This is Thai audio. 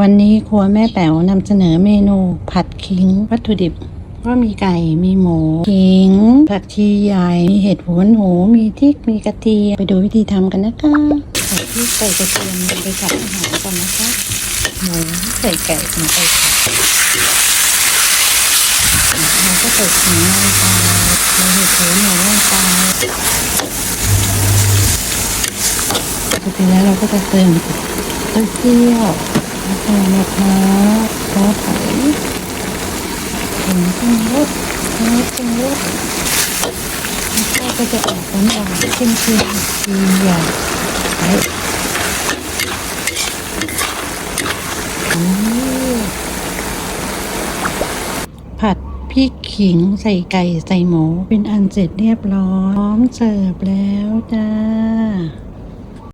วันนี้ครัวแม่แป๋วนำเสนอเมนูผัดขิง วัตถุดิบ ก็มีไก่มีหมูขิง ผักชีใหญ่ มีเห็ดหัวหนูมีพริกมีกระเทียมไปดูวิธีทำกันนะคะใส่พริกใส่กระเทียมไปผัดอาหารก่อนนะคะหมูใส่ไก่ลงไปผัดเราก็ใส่ขิงลงไปใส่เห็ดหัวหนูลงไปเสร็จแล้วเราก็จะเติมเต้าเจี้ยว แล้วก็มะพร้าวซอสไข่ผงปรุงรสซอสปรุงรสแล้วก็จะออกหวานๆเข้มๆดีอย่างไปอืมผัดพริกขิงใส่ไก่ใส่หมูเป็นอันเสร็จเรียบร้อยพร้อมเสิร์ฟแล้วจ้า